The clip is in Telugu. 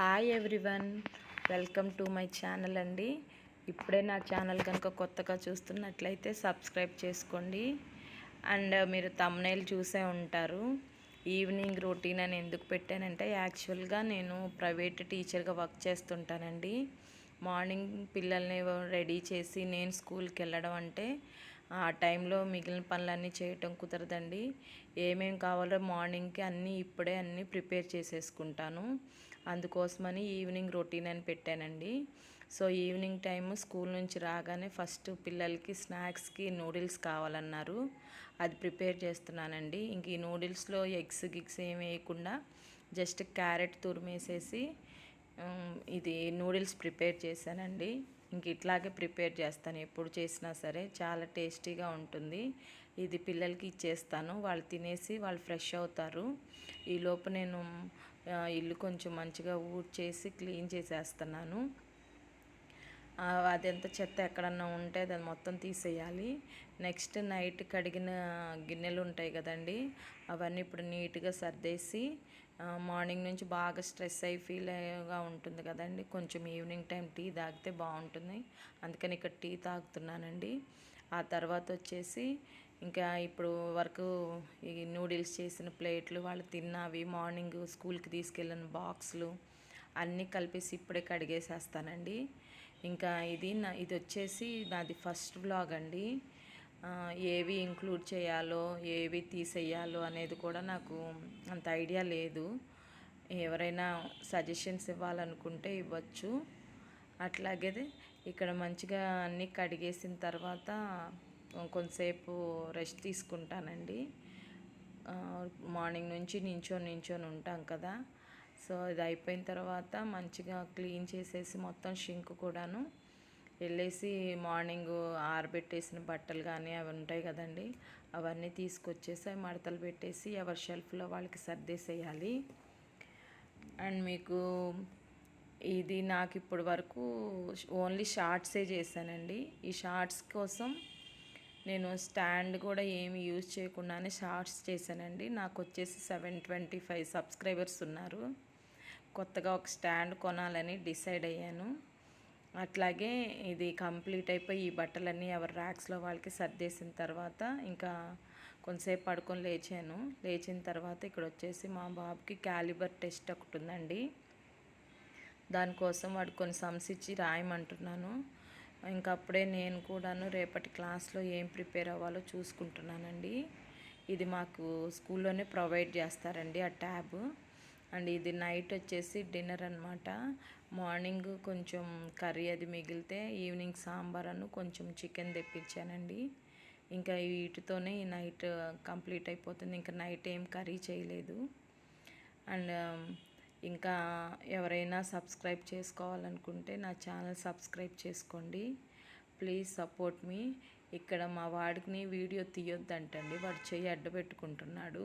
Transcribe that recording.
Hi everyone welcome to my channel అండి. ఇప్పుడే నా ఛానల్ కనుక కొత్తగా చూస్తున్నట్లయితే సబ్స్క్రైబ్ చేసుకోండి. అండ్ మీరు తమ్నైల్ చూసే ఉంటారు. ఈవినింగ్ రొటీన్ అని ఎందుకు పెట్టానంటే యాక్చువల్గా నేను ప్రైవేట్ టీచర్గా వర్క్ చేస్తుంటానండి. మార్నింగ్ పిల్లల్ని రెడీ చేసి నేను స్కూల్కి వెళ్ళడం అంటే ఆ టైంలో మిగిలిన పనులన్నీ చేయటం కుదరదండి. ఏమేమి కావాలో మార్నింగ్కి అన్నీ ఇప్పుడే అన్నీ ప్రిపేర్ చేసేసుకుంటాను. అందుకోసమని ఈవినింగ్ రొటీన్ అని పెట్టానండి. సో ఈవినింగ్ టైము స్కూల్ నుంచి రాగానే ఫస్ట్ పిల్లలకి స్నాక్స్కి నూడిల్స్ కావాలన్నారు. అది ప్రిపేర్ చేస్తున్నానండి. ఇంక ఈ నూడిల్స్లో ఎగ్స్ గిగ్స్ ఏమి వేయకుండా జస్ట్ క్యారెట్ తురిమేసేసి ఇది నూడిల్స్ ప్రిపేర్ చేశానండి. ఇంక ఇట్లాగే ప్రిపేర్ చేస్తాను. ఎప్పుడు చేసినా సరే చాలా టేస్టీగా ఉంటుంది. ఇది పిల్లలకి ఇచ్చేస్తాను. వాళ్ళు తినేసి వాళ్ళు ఫ్రెష్ అవుతారు. ఈ లోపు నేను ఇల్లు కొంచెం మంచిగా ఊడ్చేసి క్లీన్ చేసేస్తున్నాను. అదెంత చెత్త ఎక్కడన్నా ఉంటే దాన్ని మొత్తం తీసేయాలి. నెక్స్ట్ నైట్ కడిగిన గిన్నెలు ఉంటాయి కదండి అవన్నీ ఇప్పుడు నీట్గా సర్దేసి మార్నింగ్ నుంచి బాగా స్ట్రెస్ అయి ఫీల్ అయ్యేగా ఉంటుంది కదండి. కొంచెం ఈవినింగ్ టైం టీ తాగితే బాగుంటుంది. అందుకని ఇక్కడ టీ తాగుతున్నానండి. ఆ తర్వాత వచ్చేసి ఇంకా ఇప్పుడు వరకు ఈ నూడిల్స్ చేసిన ప్లేట్లు వాళ్ళు తిన్నవి మార్నింగ్ స్కూల్కి తీసుకెళ్ళిన బాక్సులు అన్నీ కలిపేసి ఇప్పుడే కడిగేసేస్తానండి. ఇంకా ఇది నా ఇది వచ్చేసి నాది ఫస్ట్ వ్లాగ్ అండి. ఏవి ఇంక్లూడ్ చేయాలో ఏవి తీసేయాలో అనేది కూడా నాకు అంత ఐడియా లేదు. ఎవరైనా సజెషన్స్ ఇవ్వాలనుకుంటే ఇవ్వచ్చు. అట్లాగే ఇక్కడ మంచిగా అన్నీ కడిగేసిన తర్వాత కొంతసేపు రెస్ట్ తీసుకుంటానండి. మార్నింగ్ నుంచి నించొని నించొని ఉంటాం కదా. సో ఇది అయిపోయిన తర్వాత మంచిగా క్లీన్ చేసేసి మొత్తం షింక్ కూడాను. వెళ్ళేసి మార్నింగ్ ఆరబెట్టేసిన బట్టలు కానీ అవి ఉంటాయి కదండి అవన్నీ తీసుకొచ్చేసి అవి మడతలు పెట్టేసి ఎవరి షెల్ఫ్లో వాళ్ళకి సర్దేసేయాలి. అండ్ మీకు ఇది నాకు ఇప్పటి వరకు ఓన్లీ షార్ట్సే చేశానండి. ఈ షార్ట్స్ కోసం నేను స్టాండ్ కూడా ఏమి యూజ్ చేయకుండానే షార్ట్స్ చేశానండి. నాకు వచ్చేసి సెవెన్ ట్వంటీ ఫైవ్ సబ్స్క్రైబర్స్ ఉన్నారు. కొత్తగా ఒక స్టాండ్ కొనాలని డిసైడ్ అయ్యాను. అట్లాగే ఇది కంప్లీట్ అయిపోయి ఈ బట్టలన్నీ ఎవరి ర్యాక్స్లో వాళ్ళకి సర్దేసిన తర్వాత ఇంకా కొంతసేపు పడుకొని లేచాను. లేచిన తర్వాత ఇక్కడ వచ్చేసి మా బాబుకి క్యాలిబర్ టెస్ట్ ఒకటి ఉందండి. దానికోసం వాడు కొన్ని సమ్స్ ఇచ్చి రాయమంటున్నాను. ఇంకా అప్పుడే నేను కూడాను రేపటి క్లాస్లో ఏం ప్రిపేర్ అవ్వాలో చూసుకుంటున్నానండి. ఇది మాకు స్కూల్లోనే ప్రొవైడ్ చేస్తారండి ఆ ట్యాబ్. అండ్ ఇది నైట్ వచ్చేసి డిన్నర్ అనమాట మార్నింగ్ కొంచెం కర్రీ అది మిగిలితే ఈవినింగ్ సాంబార్ అను కొంచెం చికెన్ తెప్పించానండి. ఇంకా వీటితోనే ఈ నైట్ కంప్లీట్ అయిపోతుంది. ఇంకా నైట్ ఏం కర్రీ చేయలేదు. అండ్ ఇంకా ఎవరైనా సబ్స్క్రైబ్ చేసుకోవాలనుకుంటే నా ఛానల్ సబ్స్క్రైబ్ చేసుకోండి. ప్లీజ్ సపోర్ట్ మీ. ఇక్కడ మా వాడికి వీడియో తీయొద్దంటండి. వాడు చెయ్యి అడ్డు పెట్టుకుంటున్నాడు